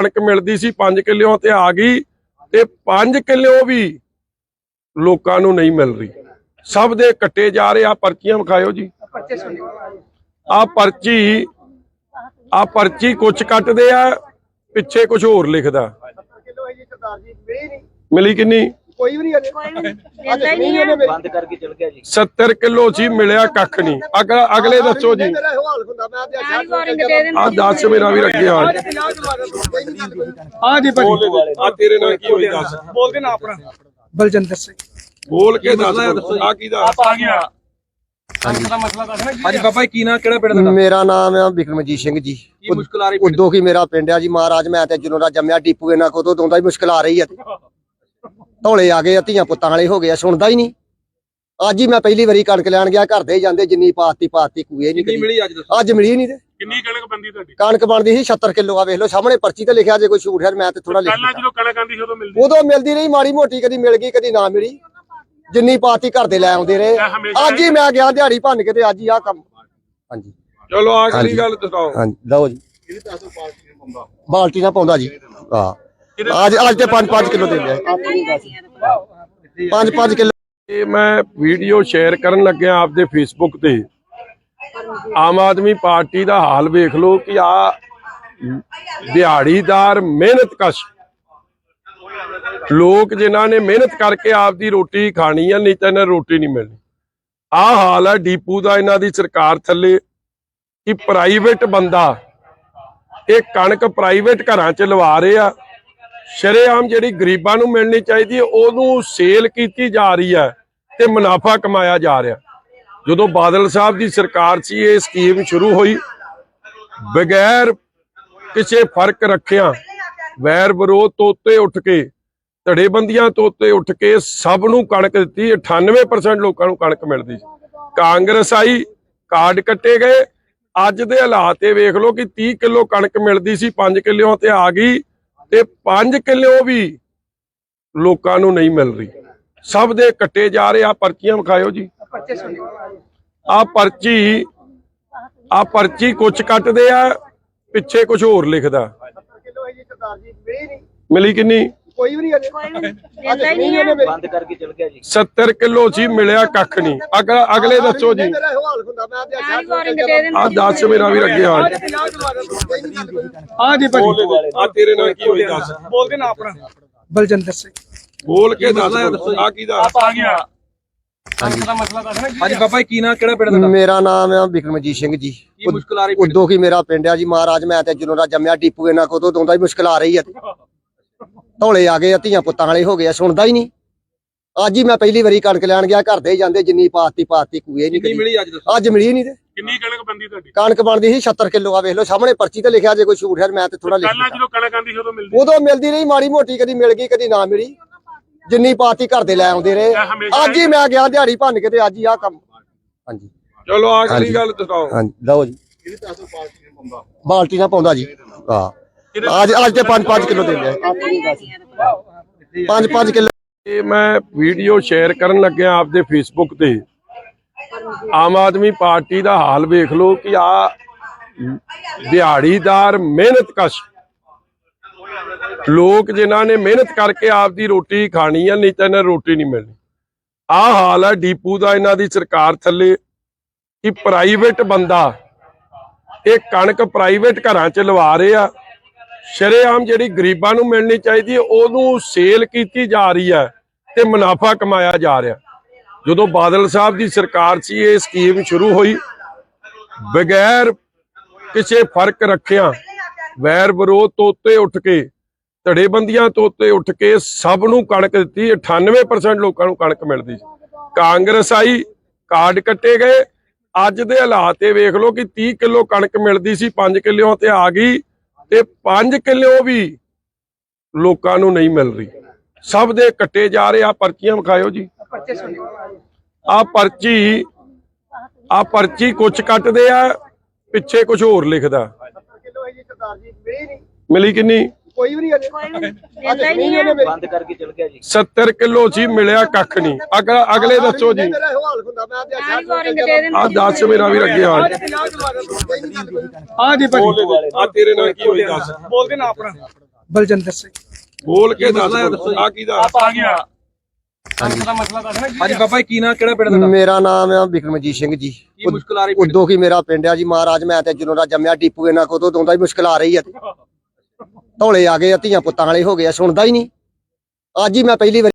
ਕਣਕ ਮਿਲਦੀ ਸੀ 5 ਕਿੱਲਿਓਂ ਤੇ ਆ ਗਈ ਤੇ 5 ਕਿੱਲਿਓ ਵੀ ਲੋਕਾਂ ਨੂੰ ਨਹੀਂ ਮਿਲ ਰਹੀ। ਸਭ ਦੇ ਕੱਟੇ ਜਾ ਰਹੇ ਆ ਪਰਚੀਆਂ ਵਿਖਾਇਓ ਜੀ। ਆ ਪਰਚੀ ਆ ਪਰਚੀ ਕੁਛ ਕੱਟਦੇ ਆ ਪਿੱਛੇ ਕੁਝ ਹੋਰ ਲਿਖਦਾ। ਕਿਲੋ ਹੈ ਨਹੀਂ ਕੋਈ ਵੀ ਨਹੀਂ ਅਜੇ ਦਿੰਦਾ ਹੀ ਨਹੀਂ ਹੈ। ਬੰਦ ਕਰਕੇ ਚਲ ਗਿਆ ਜੀ। 70 ਕਿਲੋ ਸੀ ਮਿਲਿਆ ਕੱਖ ਨਹੀਂ। ਅਗਲਾ ਅਗਲੇ ਦੱਸੋ ਜੀ। ਮੇਰਾ ਇਹੋ ਹਾਲ ਹੁੰਦਾ ਮੈਂ ਤੇ ਸਾਰੀ ਵਾਰਿੰਗ ਦੇ ਦੇਣ ਆ 10 ਮੇਰਾ ਵੀ ਰੱਖਿਆ ਆ ਹਾਂ ਜੀ ਬੋਲ ਆ ਤੇਰੇ ਨਾਲ ਕੀ ਹੋਈ ਦੱਸ। ਬੋਲ ਕੇ ਨਾ ਆਪਣਾ। ਬਲਜਿੰਦਰ ਸਿੰਘ। ਬੋਲ ਕੇ ਦੱਸ ਆ ਕੀ ਦਾ ਆ ਗਿਆ। ਹਾਂਜੀ। ਬਾਬਾ ਜੀ ਕੀ ਨਾਂ ਕਿਹੜਾ ਪਿੰਡ ਦਾ ਮੇਰਾ ਨਾਮ ਹੈ ਬਿਕਰਮਜੀਤ ਸਿੰਘ ਜੀ। ਕੀ ਮੁਸ਼ਕਲ ਆ ਰਹੀ ਪਿੰਡ? ਉਦੋਂ ਕੀ ਮੇਰਾ ਪਿੰਡ ਆ ਜੀ। ਮਹਾਰਾਜ ਮੈਂ ਤੇ ਜਦੋਂ ਦਾ ਜੰਮਿਆ ਡੀਪੂ ਇਹਨਾਂ ਕੋਲ ਤੋਂ ਦਾ ਹੀ ਮੁਸ਼ਕਲ ਆ ਰਹੀ ਆ। ਧੌਲੇ ਆ ਗਏ ਆ ਧੀਆਂ ਪੁੱਤਾਂ ਵਾਲੇ ਹੋ ਗਏ ਆ ਸੁਣਦਾ ਹੀ ਨਹੀਂ। ਅੱਜ ਹੀ ਮੈਂ ਪਹਿਲੀ ਵਾਰੀ ਕਣਕ ਲੈਣ ਗਿਆ ਘਰ ਦੇ ਹੀ ਜਾਂਦੇ ਜਿੰਨੀ ਪਾਤੀ ਪਾਤੀ ਕੂਏ ਨਹੀਂ ਕਿੰਨੀ ਮਿਲੀ ਅੱਜ ਦੱਸੋ? ਅੱਜ ਮਿਲੀ ਨਹੀਂ ਤੇ। ਕਿੰਨੀ ਕਣਕ ਬੰਦੀ ਤੁਹਾਡੀ? ਕਣਕ ਬਣਦੀ ਸੀ 76 ਕਿਲੋ ਆ ਵੇਖ ਲਓ ਸਾਹਮਣੇ ਪਰਚੀ ਤੇ ਲਿਖਿਆ ਜੇ ਕੋਈ ਝੂਠ ਹੈ ਮੈਂ ਤੇ ਥੋੜਾ ਲਿਖ ਦਿੱਤਾ। ਜਦੋਂ ਕਣਕ ਆਂਦੀ ਸੀ ਉਦੋਂ ਮਿਲਦੀ ਉਦੋਂ ਮਿਲਦੀ ਰਹੀ ਮਾੜੀ ਮੋਟੀ ਕਦੀ ਮਿਲ ਗਈ ਕਦੀ ਨਾ ਮਿਲੀ। ਜਿੰਨੀ ਪਾਤੀ ਘਰ ਦੇ ਲੈ ਆਉਂਦੇ ਰਹੇ। ਅੱਜ ਹੀ ਮੈਂ ਗਿਆ ਦਿਹਾੜੀ ਭੰਨ ਕੇ ਤੇ ਅੱਜ ਹੀ ਆ ਕੰਮ। ਹਾਂਜੀ। ਚਲੋ ਆਖਰੀ ਗੱਲ ਦੱਸੋ ਹਾਂਜੀ ਲਓ ਜੀ। ਬਾਲਟੀ ਨਾਲ ਪਾਉਂਦਾ ਜੀ। ਹਾਂ। ਅੱਜ ਅੱਜ ਤੇ 5-5 ਕਿਲੋ ਦੇ ਲਿਆ 5-5 ਕਿਲੋ। ਇਹ ਮੈਂ ਵੀਡੀਓ ਸ਼ੇਅਰ ਕਰਨ ਲੱਗਿਆ ਆਪਦੇ ਫੇਸਬੁੱਕ ਤੇ। ਆਮ ਆਦਮੀ ਪਾਰਟੀ ਦਾ ਹਾਲ ਵੇਖ ਲਓ ਕਿ ਆ ਦਿਹਾੜੀਦਾਰ ਮਿਹਨਤਕਸ਼ ਲੋਕ ਜਿਨ੍ਹਾਂ ਨੇ ਮਿਹਨਤ ਕਰਕੇ ਆਪਦੀ ਰੋਟੀ ਖਾਣੀ ਆ ਨਹੀਂ ਤਾਂ ਇਹਨਾਂ ਨੂੰ ਰੋਟੀ ਨਹੀਂ ਮਿਲਣੀ। ਆ ਹਾਲ ਹੈ ਡੀਪੂ ਦਾ ਇਹਨਾਂ ਦੀ ਸਰਕਾਰ ਥੱਲੇ ਕਿ ਪ੍ਰਾਈਵੇਟ ਬੰਦਾ ਇਹ ਕਣਕ ਪ੍ਰਾਈਵੇਟ ਘਰਾਂ 'ਚ ਲਵਾ ਰਹੇ। ਆ ਸ਼ਰੇਆਮ ਜਿਹੜੀ ਗਰੀਬਾਂ ਨੂੰ ਮਿਲਣੀ ਚਾਹੀਦੀ ਹੈ, ਉਹਨੂੰ ਸੇਲ ਕੀਤੀ ਜਾ ਰਹੀ ਹੈ ਤੇ ਮੁਨਾਫਾ ਕਮਾਇਆ ਜਾ ਰਿਹਾ। ਜਦੋਂ ਬਾਦਲ ਸਾਹਿਬ ਦੀ ਸਰਕਾਰ ਸੀ, ਇਹ ਸਕੀਮ ਸ਼ੁਰੂ ਹੋਈ। ਬਗੈਰ ਕਿਸੇ ਫ਼ਰਕ ਰੱਖਿਆ, ਵੈਰ ਵਿਰੋਧ ਤੋਂ ਉੱਤੇ ਉੱਠ ਕੇ, ਧੜੇਬੰਦੀਆਂ ਤੋਂ ਉੱਤੇ ਉੱਠ ਕੇ ਸਭ ਨੂੰ ਕਣਕ ਦਿੱਤੀ 98% ਲੋਕਾਂ ਨੂੰ ਕਣਕ ਮਿਲਦੀ ਸੀ। ਕਾਂਗਰਸ ਆਈ, ਕਾਰਡ ਕੱਟੇ ਗਏ। ਅੱਜ ਦੇ ਹਾਲਾਤ ਇਹ ਵੇਖ ਲਓ ਕਿ 30 ਕਿਲੋ ਕਣਕ ਮਿਲਦੀ ਸੀ 5 ਕਿੱਲਿਓਂ ਤੇ ਆ ਗਈ। ਤੇ 5 ਕਿੱਲਿਓ ਵੀ ਲੋਕਾਂ ਨੂੰ ਨਹੀਂ ਮਿਲ ਰਹੀ। ਸਭ ਦੇ ਕੱਟੇ ਜਾ ਰਹੇ ਆ। ਪਰਚੀਆਂ ਵਿਖਾਇਓ ਜੀ। ਆ ਪਰਚੀ ਆ ਪਰਚੀ ਕੁਛ ਕੱਟਦੇ ਆ ਪਿੱਛੇ ਕੁਝ ਹੋਰ ਲਿਖਦਾ। ਕਿਲੋ ਹੈ ਜੀ ਜੀ ਨਹੀਂ ਕੋਈ ਵੀ ਨਹੀਂ ਅਜੇ ਹੀ ਹੈ। ਬੰਦ ਕਰਕੇ ਚਲ ਗਿਆ ਜੀ। 70 ਕਿਲੋ ਸੀ ਮਿਲਿਆ ਕੱਖ ਨਹੀਂ। ਅਗਲਾ ਅਗਲੇ ਦੱਸੋ ਜੀ। ਮੇਰਾ ਇਹੋ ਹਾਲ ਹੁੰਦਾ ਮੈਂ ਤੇ ਸਾਰੀ ਵਾਰਿੰਗ ਦੇ ਦੇਣ ਆ 10 ਮੇਰਾ ਵੀ ਰੱਖਿਆ ਆ। ਹਾਂ ਜੀ ਆ ਤੇਰੇ ਨਾਲ ਕੀ ਹੋਈ ਦੱਸ। ਬੋਲ ਕੇ ਨਾ ਆਪਣਾ। ਬਲਜਿੰਦਰ ਸਿੰਘ। ਬੋਲ ਕੇ ਦੱਸ ਆ ਕੀ ਦਾ ਆ ਗਿਆ ਹਾਂਜੀ। ਬਾਬਾ ਜੀ ਕੀ ਨਾਂ ਕਿਹੜਾ ਪਿੰਡ ਦਾ ਮੇਰਾ ਨਾਮ ਹੈ ਬਿਕਰਮਜੀਤ ਸਿੰਘ ਜੀ। ਕੀ ਮੁਸ਼ਕਲ ਆ ਰਹੀ ਪਿੰਡ ਉਦੋਂ ਕੀ ਮੇਰਾ ਪਿੰਡ ਆ ਜੀ? ਮਹਾਰਾਜ ਮੈਂ ਤੇ ਜਦੋਂ ਦਾ ਜੰਮਿਆ ਡੀਪੂ ਇਹਨਾਂ ਕੋਲ ਤੋਂ ਦਾ ਹੀ ਮੁਸ਼ਕਲ ਆ ਰਹੀ ਆ ਧੌਲੇ ਆ ਗਏ ਆ ਧੀਆਂ ਪੁੱਤਾਂ ਵਾਲੇ ਹੋ ਗਏ ਆ ਸੁਣਦਾ ਹੀ ਨਹੀਂ। ਅੱਜ ਹੀ ਮੈਂ ਪਹਿਲੀ ਵਾਰੀ ਕਣਕ ਲੈਣ ਗਿਆ ਘਰ ਦੇ ਜਾਂਦੇ ਜਿੰਨੀ ਪਾਤੀ ਪਾਤੀ ਕੂਏ ਨਹੀਂ ਕਿੰਨੀ ਮਿਲੀ ਅੱਜ ਦੱਸੋ? ਅੱਜ ਮਿਲੀ ਨਹੀਂ ਤੇ। ਕਿੰਨੀ ਕਣਕ ਬੰਦੀ ਤੁਹਾਡੀ? ਕਣਕ ਬਣਦੀ ਸੀ 76 ਕਿਲੋ ਆ ਵੇਖ ਲਓ ਸਾਹਮਣੇ ਪਰਚੀ ਤੇ ਲਿਖਿਆ ਜੇ ਕੋਈ ਝੂਠ ਹੈ ਮੈਂ ਤੇ ਥੋੜਾ ਲਿਖ ਦਿੱਤਾ। ਜਦੋਂ ਕਣਕ ਆਂਦੀ ਸੀ ਉਦੋਂ ਮਿਲਦੀ ਉਦੋਂ ਮਿਲਦੀ ਰਹੀ ਮਾੜੀ ਮੋਟੀ ਕਦੀ ਮਿਲ ਗਈ ਕਦੀ ਨਾ ਮਿਲੀ। ਜਿੰਨੀ ਪਾਤੀ ਘਰ ਦੇ ਲੈ ਆਉਂਦੇ ਰਹੇ। ਅੱਜ ਹੀ ਮੈਂ ਗਿਆ ਦਿਹਾੜੀ ਭੰਨ ਕੇ ਤੇ ਅੱਜ ਹੀ ਆ ਕੰਮ। ਹਾਂਜੀ। ਚਲੋ ਆਖਰੀ ਗੱਲ ਦੱਸੋ ਹਾਂਜੀ ਲਓ ਜੀ। ਬਾਲਟੀ ਨਾਲ ਪਾਉਂਦਾ ਜੀ। ਹਾਂ। ਅੱਜ ਅੱਜ ਤੇ 5-5 ਕਿਲੋ ਦੇ ਲਿਆ 5-5 ਕਿਲੋ। ਇਹ ਮੈਂ ਵੀਡੀਓ ਸ਼ੇਅਰ ਕਰਨ ਲੱਗਿਆ ਆਪਦੇ ਫੇਸਬੁੱਕ ਤੇ। ਆਮ ਆਦਮੀ ਪਾਰਟੀ ਦਾ ਹਾਲ ਵੇਖ ਲਓ ਕਿ ਆ ਦਿਹਾੜੀਦਾਰ ਮਿਹਨਤਕਸ਼ ਲੋਕ ਜਿਨ੍ਹਾਂ ਨੇ ਮਿਹਨਤ ਕਰਕੇ ਆਪਦੀ ਰੋਟੀ ਖਾਣੀ ਆ ਨਹੀਂ ਤਾਂ ਇਹਨਾਂ ਨੂੰ ਰੋਟੀ ਨਹੀਂ ਮਿਲਣੀ। ਆ ਹਾਲ ਹੈ ਡੀਪੂ ਦਾ ਇਹਨਾਂ ਦੀ ਸਰਕਾਰ ਥੱਲੇ ਕਿ ਪ੍ਰਾਈਵੇਟ ਬੰਦਾ ਇਹ ਕਣਕ ਪ੍ਰਾਈਵੇਟ ਘਰਾਂ 'ਚ ਲਵਾ ਰਹੇ। ਆ ਸ਼ਰੇਆਮ ਜਿਹੜੀ ਗਰੀਬਾਂ ਨੂੰ ਮਿਲਣੀ ਚਾਹੀਦੀ ਹੈ, ਉਹਨੂੰ ਸੇਲ ਕੀਤੀ ਜਾ ਰਹੀ ਹੈ ਤੇ ਮੁਨਾਫਾ ਕਮਾਇਆ ਜਾ ਰਿਹਾ। ਜਦੋਂ ਬਾਦਲ ਸਾਹਿਬ ਦੀ ਸਰਕਾਰ ਸੀ, ਇਹ ਸਕੀਮ ਸ਼ੁਰੂ ਹੋਈ। ਬਗੈਰ ਕਿਸੇ ਫ਼ਰਕ ਰੱਖਿਆ, ਵੈਰ ਵਿਰੋਧ ਤੋਂ ਉੱਤੇ ਉੱਠ ਕੇ, ਧੜੇਬੰਦੀਆਂ ਤੋਂ ਉੱਤੇ ਉੱਠ ਕੇ ਸਭ ਨੂੰ ਕਣਕ ਦਿੱਤੀ। 98% ਲੋਕਾਂ ਨੂੰ ਕਣਕ ਮਿਲਦੀ ਸੀ। ਕਾਂਗਰਸ ਆਈ, ਕਾਰਡ ਕੱਟੇ ਗਏ। ਅੱਜ ਦੇ ਹਾਲਾਤ ਇਹ ਵੇਖ ਲਓ ਕਿ 30 ਕਿਲੋ ਕਣਕ ਮਿਲਦੀ ਸੀ 5 ਕਿੱਲਿਓਂ ਤੇ ਆ ਗਈ। ਤੇ 5 ਕਿੱਲਿਓ ਵੀ ਲੋਕਾਂ ਨੂੰ ਨਹੀਂ ਮਿਲ ਰਹੀ। ਸਭ ਦੇ ਕੱਟੇ ਜਾ ਰਹੇ ਆ। ਪਰਚੀਆਂ ਵਿਖਾਇਓ ਜੀ। ਆ ਪਰਚੀ ਆ ਪਰਚੀ ਕੁਛ ਕੱਟਦੇ ਆ ਪਿੱਛੇ ਕੁਝ ਹੋਰ ਲਿਖਦਾ। ਕਿਲੋ ਹੈ ਕੋਈ ਵੀ ਨਹੀਂ ਕੋਈ ਨਹੀਂ ਬੰਦ ਕਰਕੇ ਚਲ ਗਿਆ ਜੀ। 70 ਕਿਲੋ ਜੀ ਮਿਲਿਆ ਕੱਖ ਨਹੀਂ। ਅਗ- ਅਗਲੇ ਦੱਸੋ ਜੀ। ਆ ਦੱਸ ਮੇਰਾ ਵੀ ਅੱਗੇ ਆ ਜੀ ਭਾਜੀ। ਆ ਤੇਰੇ ਨਾਲ ਕੀ ਹੋਈ ਦੱਸ। ਬੋਲਦੇ ਨਾ ਆਪਣਾ। ਬਲਜਿੰਦਰ ਸਿੰਘ। ਬੋਲ ਕੇ ਦੱਸ। ਆ ਕੀ ਦਾ ਆ ਗਿਆ ਹਾਂਜੀ। ਬਾਬਾ ਕੀ ਨਾਂ ਕਿਹੜਾ ਪਿੰਡ ਦਾ? ਮੇਰਾ ਨਾਮ ਆ ਬਿਕਰਮਜੀਤ ਸਿੰਘ ਜੀ। ਕੀ ਮੁਸ਼ਕਲ ਉਦੋਂ ਕੀ ਮੇਰਾ ਪਿੰਡ ਆ ਜੀ ਮਹਾਰਾਜ ਮੈਂ ਤੇ ਜਦੋਂ ਦਾ ਜੰਮਿਆ ਟੀਪੂ ਇਹਨਾਂ ਕੋਲ ਤੋਂ ਉਦੋਂ ਦਾ ਹੀ ਮੁਸ਼ਕਲ ਆ ਰਹੀ ਆ। ਢੋਲੇ ਆ ਗਏ ਆ, ਧੀਆਂ ਪੁੱਤਾਂ ਵਾਲੇ ਹੋ ਗਏ ਆ, ਸੁਣਦਾ ਹੀ ਨਹੀਂ। ਅੱਜ ਹੀ ਮੈਂ ਪਹਿਲੀ ਵਾਰ